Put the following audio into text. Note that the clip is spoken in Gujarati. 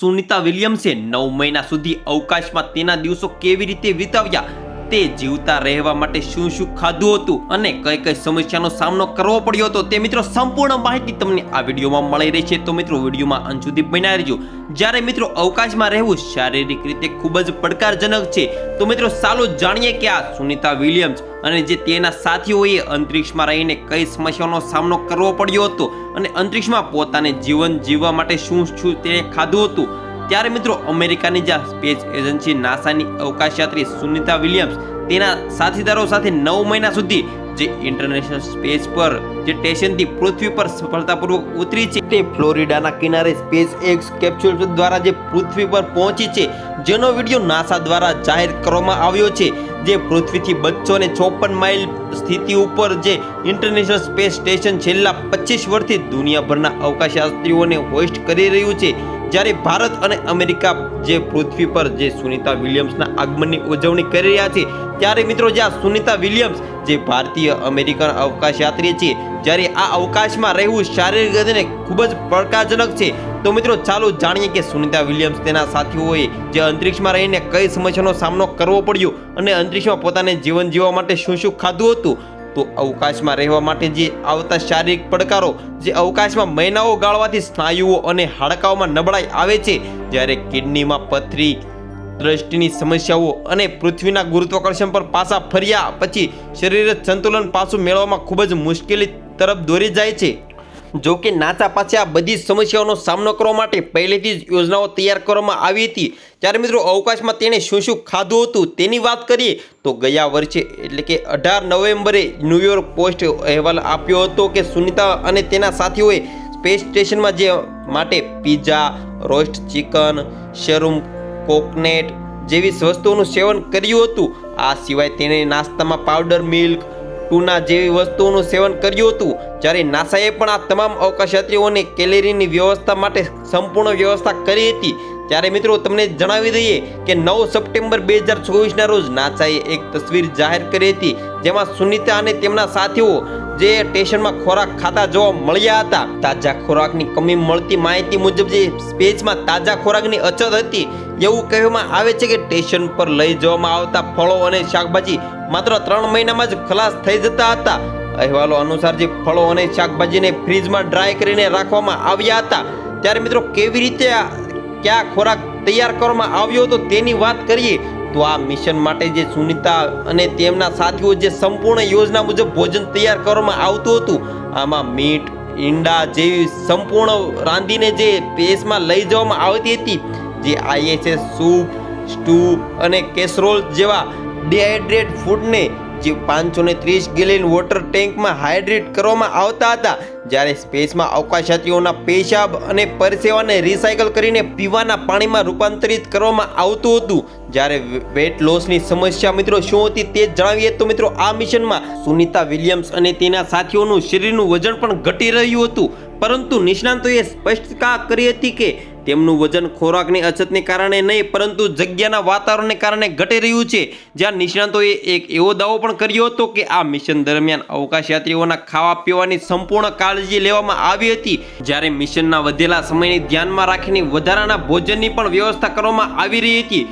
સુનિતા વિલિયમ્સે નવ મહિના સુધી અવકાશમાં તેના દિવસો કેવી રીતે વિતાવ્યા? તે જીવતા રહેવા માટે શું શું ખાધું હતું અને કઈ કઈ સમસ્યાનો સામનો કરવો પડ્યો હતો તે મિત્રો સંપૂર્ણ માહિતી તમને આ વિડીયોમાં મળી રહી છે તો મિત્રો, વિડીયોમાં અંત સુધી બન્યા રહેજો. જ્યારે મિત્રો અવકાશમાં રહેવું શારીરિક રીતે ખૂબ જ પડકારજનક છે, તો મિત્રો ચાલો જાણીએ કે આ સુનિતા વિલિયમ્સ અને જે તેના સાથીઓએ અંતરિક્ષમાં રહીને કઈ સમસ્યાઓનો સામનો કરવો પડ્યો હતો અને અંતરિક્ષમાં પોતાને જીવન જીવવા માટે શું શું તેણે ખાધું હતું ત્યારે મિત્રો અમેરિકાની જે સ્પેસ એજન્સી નાસાની અવકાશયાત્રી સુનિતા વિલિયમ્સ તેના સાથીદારો સાથે નવ મહિના સુધી જે ઇન્ટરનેશનલ સ્પેસ પર, જે સ્ટેશનથી પૃથ્વી પર સફળતાપૂર્વક ઉતરી છે, તે ફ્લોરિડાના કિનારે સ્પેસ એક્સ કેપ્સ્યુલ દ્વારા જે પૃથ્વી પર પહોંચી છે, જેનો વીડિયો નાસા દ્વારા જાહેર કરવામાં આવ્યો છે, જે પૃથ્વીથી બસો ને ચોપન માઇલ સ્થિતિ ઉપર જે ઇન્ટરનેશનલ સ્પેસ સ્ટેશન છેલ્લા પચીસ વર્ષથી દુનિયાભરના અવકાશયાત્રીઓને હોસ્ટ કરી રહ્યું છે. જ્યારે ભારત અને અમેરિકા જે પૃથ્વી પર જે સુનિતા વિલિયમ્સના આગમનની ઉજવણી કરી રહ્યા છે, ત્યારે મિત્રો જે આ સુનિતા વિલિયમ્સ જે ભારતીય અમેરિકન અવકાશયાત્રી છે જ્યારે આ અવકાશમાં રહેવું શારીરિક અને ખૂબ જ પડકારજનક છે, તો મિત્રો ચાલો જાણીએ કે સુનિતા વિલિયમ્સ તેના સાથીઓએ જે અંતરિક્ષમાં રહીને કઈ સમસ્યાનો સામનો કરવો પડ્યો અને અંતરિક્ષમાં પોતાને જીવન જીવવા માટે શું શું ખાધું હતું. તો અવકાશમાં રહેવા માટે જે આવતા શારીરિક પડકારો, જે અવકાશમાં મહિનાઓ ગાળવાથી સ્નાયુઓ અને હાડકાઓમાં નબળાઈ આવે છે, જ્યારે કિડનીમાં પથરી, દ્રષ્ટિની સમસ્યાઓ અને પૃથ્વીના ગુરુત્વાકર્ષણ પર પાછા ફર્યા પછી શરીર સંતુલન પાછું મેળવવામાં ખૂબ જ મુશ્કેલી તરફ દોરી જાય છે. જો કે નાસા પાસે આ બધી સમસ્યાઓનો સામનો કરવા માટે પહેલેથી જ યોજનાઓ તૈયાર કરવામાં આવી હતી. ત્યારે મિત્રો અવકાશમાં તેણે શું શું ખાધું હતું તેની વાત કરીએ તો ગયા વર્ષે એટલે કે અઢાર નવેમ્બરે ન્યૂયોર્ક પોસ્ટ અહેવાલ આપ્યો હતો કે સુનિતા અને તેના સાથીઓએ સ્પેસ સ્ટેશનમાં જે માટે પીઝા, રોસ્ટ ચિકન, શેરૂમ, કોકનેટ જેવી વસ્તુઓનું સેવન કર્યું હતું. આ સિવાય તેણે નાસ્તામાં પાવડર મિલ્ક ટૂના જેવી વસ્તુઓનું સેવન કર્યું હતું, જ્યારે નાસાએ પણ આ તમામ અવકાશયાત્રીઓને કેલેરીની વ્યવસ્થા માટે સંપૂર્ણ વ્યવસ્થા કરી હતી. ત્યારે મિત્રો, તમને જણાવી દઈએ કે નવ સપ્ટેમ્બર બે હજાર ચોવીસના રોજ નાસાએ એક તસવીર જાહેર કરી હતી, જેમાં સુનિતા અને તેમના સાથીઓ જે સ્ટેશનમાં ખોરાક ખાતા જોવા મળ્યા હતા. તાજા ખોરાકની કમી મળતી માહિતી મુજબ જે સ્પેસમાં તાજા ખોરાકની અછત હતી, એવું કહેવામાં આવે છે કે સ્ટેશન પર લઈ જવામાં આવતા ફળો અને શાકભાજી માત્ર ત્રણ મહિનામાં જ ખલાસ થઈ જતા હતા. અહેવાલો અનુસાર જે ફળો અને શાકભાજીને ફ્રીજમાં ડ્રાય કરીને રાખવામાં આવ્યા હતા. ત્યારે મિત્રો, કેવી રીતે ક્યાં ખોરાક તૈયાર કરવામાં આવ્યો હતો તેની વાત કરીએ, તો આ મિશન માટે જે સુનિતા અને તેમના સાથીઓ જે સંપૂર્ણ યોજના મુજબ ભોજન તૈયાર કરવામાં આવતું હતું, આમાં મીટ, ઈંડા જેવી સંપૂર્ણ રાંધીને જે પેસમાં લઈ જવામાં આવતી હતી, જે આઈએસએસ સૂપ સ્ટૂ અને કેસરોલ જેવા ડિહાઇડ્રેટ ફૂડને જે પાંચસો ને ત્રીસ ગેલેન વોટર ટેન્કમાં હાઇડ્રેટ કરવામાં આવતા હતા, જ્યારે સ્પેસમાં અવકાશયાત્રીઓના પેશાબ અને પરસેવાને રિસાયકલ કરીને પીવાના પાણીમાં રૂપાંતરિત કરવામાં આવતું હતું. જ્યારે વેટ લોસની સમસ્યા મિત્રો શું હતી તે જણાવીએ તો મિત્રો આ મિશનમાં સુનિતા વિલિયમ્સ અને તેના સાથીઓનું શરીરનું વજન પણ ઘટી રહ્યું હતું. પરંતુ નિષ્ણાંતોએ સ્પષ્ટતા કરી હતી કે તેમનું વજન ખોરાકની અછતને કારણે નહીં, પરંતુ જગ્યાના વાતાવરણને કારણે ઘટી રહ્યું છે. જ્યાં નિષ્ણાંતોએ એક એવો દાવો પણ કર્યો હતો કે આ મિશન દરમિયાન અવકાશયાત્રીઓના ખાવા પીવાની સંપૂર્ણ કાળજી લેવામાં આવી હતી. જ્યારે મિશનના વધેલા સમયને ધ્યાનમાં રાખીને વધારાના ભોજનની પણ વ્યવસ્થા કરવામાં આવી રહી હતી.